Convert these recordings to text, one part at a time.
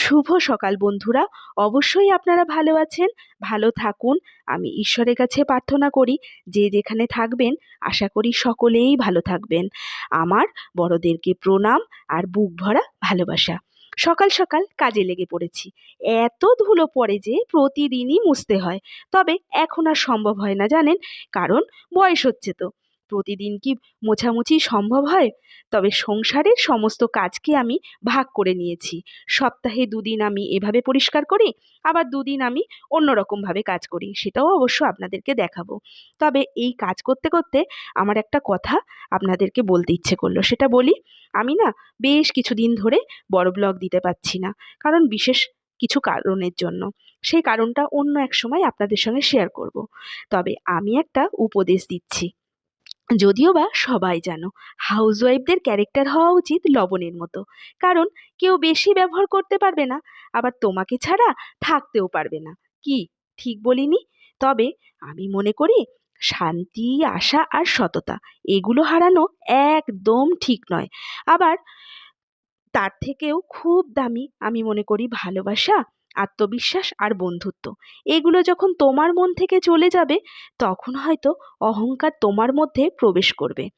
শুভ সকাল বন্ধুরা। অবশ্যই আপনারা ভালো আছেন, ভালো থাকুন। আমি ঈশ্বরের কাছে প্রার্থনা করি, যে যেখানে থাকবেন, আশা করি সকলেই ভালো থাকবেন। আমার বড়দেরকে প্রণাম আর বুক ভরা ভালোবাসা। সকাল সকাল কাজে লেগে পড়েছি। এত ধুলো পড়ে যে প্রতিদিনই মুছতে হয়। তবে এখন আর সম্ভব হয় না, জানেন? কারণ বয়স হচ্ছে তো। প্রতিদিন কি মোছামুছি সম্ভব হয়? তবে সংসারের সমস্ত কাজকে আমি ভাগ করে নিয়েছি। সপ্তাহে দুদিন আমি এভাবে পরিষ্কার করি, আবার দুদিন আমি অন্য রকমভাবে কাজ করি, সেটাও অবশ্য আপনাদেরকে দেখাবো। তবে এই কাজ করতে করতে আমার একটা কথা আপনাদেরকে বলতে ইচ্ছে করল। সেটা বলি, আমি না বেশ কিছুদিন ধরে বড় ব্লগ দিতে পারছি না, কারণ বিশেষ কিছু কারণের জন্য। সেই কারণটা অন্য এক সময় আপনাদের সঙ্গে শেয়ার করব। তবে আমি একটা উপদেশ দিচ্ছি। যদিও বা সবাই জানো, হাউসওয়াইফদের ক্যারেক্টার হওয়া উচিত লবণের মতো। কারণ কেউ বেশি ব্যবহার করতে পারবে না, আবার তোমাকে ছাড়া থাকতেও পারবে না। কি? ঠিক বলিনি? তবে আমি মনে করি শান্তি, আশা আর সততা, এগুলো হারানো একদম ঠিক নয়। আবার তার থেকেও খুব দামি, আমি মনে করি ভালোবাসা আত্মবিশ্বাস আর বন্ধুত্ব। এগুলো যখন তোমার মন থেকে চলে যাবে, তখন হয়তো অহংকার তোমার মধ্যে প্রবেশ করবে।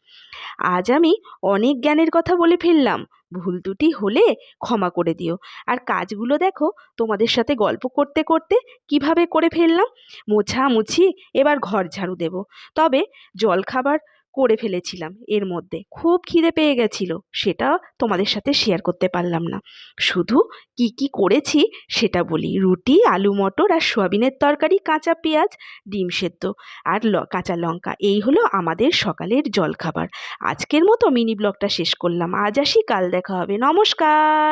আজ আমি অনেক জ্ঞানের কথা বলে ফেললাম। ভুল দুটি হলে ক্ষমা করে দিও। আর কাজগুলো দেখো, তোমাদের সাথে গল্প করতে করতে কীভাবে করে ফেললাম? মোছামুছি, এবার ঘর ঝাড়ু দেবো। তবে জলখাবার করে ফেলেছিলাম এর মধ্যে। খুব খিদে পেয়ে গেছিল, সেটা তোমাদের সাথে শেয়ার করতে পারলাম না। শুধু কি কি করেছি সেটা বলি। রুটি, আলু মটর আর সোয়াবিনের তরকারি, কাঁচা পেঁয়াজ, ডিম সেদ্ধ আর কাঁচা লঙ্কা। এই হলো আমাদের সকালের জলখাবার। আজকের মতো মিনি ব্লগটা শেষ করলাম। আজ আসি, কাল দেখা হবে। নমস্কার!